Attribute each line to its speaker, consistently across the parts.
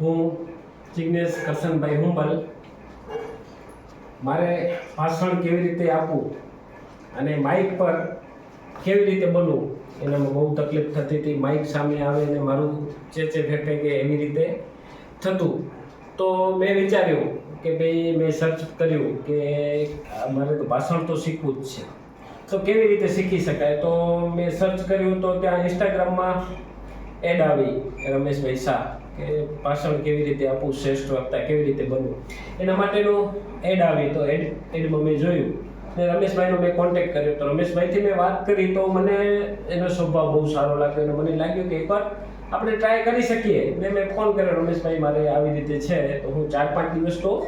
Speaker 1: હું જિજ્ઞેશ કરશનભાઈ હુંબલ. મારે ભાષણ કેવી રીતે આપવું અને માઇક પર કેવી રીતે બોલવું, એનામાં બહુ તકલીફ થતી હતી. માઇક સામે આવે ને મારું ચેચે ફેફે કે એવી રીતે થતું. તો મેં વિચાર્યું કે ભાઈ મેં સર્ચ કર્યું કે મારે તો ભાષણ તો શીખવું જ છે. તો કેવી રીતે શીખી શકાય? તો મેં સર્ચ કર્યું તો ત્યાં ઇન્સ્ટાગ્રામમાં એડ આવી રમેશભાઈ શાહ, કે ભાષણ કેવી રીતે આપવું શ્રેષ્ઠ વક્તા કેવી રીતે બનવું? એના માટેનું એડ આવી તો એડ, એડમાં મેં જોયું. ને રમેશભાઈનો મેં કોન્ટેક્ટ કર્યો. તો રમેશભાઈથી મેં વાત કરી તો મને એનો સ્વભાવ બહુ સારો લાગ્યો અને મને લાગ્યું કે એકવાર આપણે ટ્રાય કરી શકીએ. ને મેં ફોન કર્યો, રમેશભાઈ, મારે આવી રીતે છે. તો હું ચાર પાંચ દિવસ તો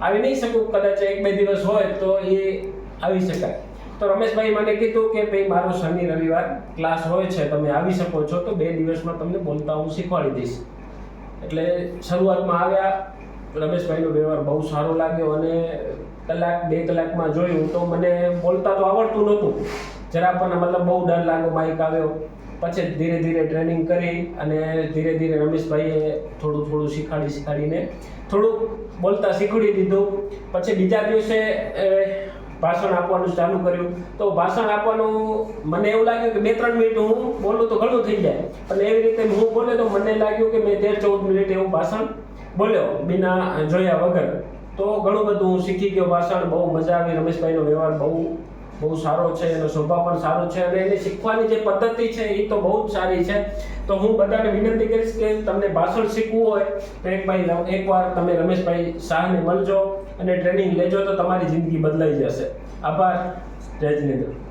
Speaker 1: આવી નહીં શકું. કદાચ એક બે દિવસ હોય તો એ આવી શકાય. તો રમેશભાઈ મને કીધું કે ભાઈ, મારો શનિ રવિવાર ક્લાસ હોય છે, તમે આવી શકો છો, તો બે દિવસમાં તમને બોલતા હું શીખવાડી દઈશ. એટલે શરૂઆતમાં આવ્યા, રમેશભાઈનો વ્યવહાર બહુ સારો લાગ્યો અને કલાક, બે કલાકમાં જોયું તો મને બોલતા તો આવડતું નહોતું. જરા પણ મતલબ બહુ ડર લાગ્યો માઇક આવ્યો. પછી ધીરે ધીરે ટ્રેનિંગ કરી અને ધીરે ધીરે રમેશભાઈએ થોડું થોડું શીખાડી શીખાડીને થોડુંક બોલતા શીખવાડી દીધું. પછી બીજા દિવસે ભાષણ આપવાનું ચાલુ કર્યું. તો ભાષણ આપવાનું મને એવું લાગ્યું કે બે ત્રણ મિનિટ હું બોલું તો ઘણું થઈ જાય. અને એવી રીતે હું બોલ્યો તો મને લાગ્યું કે મેં તેર ચૌદ મિનિટ એવું ભાષણ બોલ્યો બિના જોયા વગર. તો ઘણું બધું હું શીખી ગયો. ભાષણ બહુ મજા આવી. રમેશભાઈનો વ્યવહાર બહુ બહુ સારો છે, એનો સ્વભાવ પણ સારો છે અને એની શીખવાની જે પદ્ધતિ છે એ તો બહુ જ સારી છે. તો હું બધાને વિનંતી કરીશ કે તમને ભાષણ શીખવું હોય, તો એક ભાઈ એકવાર તમે રમેશભાઈ શાહને મળજો અને ટ્રેનિંગ લેજો તો તમારી જિંદગી બદલાઈ જશે. આભાર. જય જિનેન્દ્ર.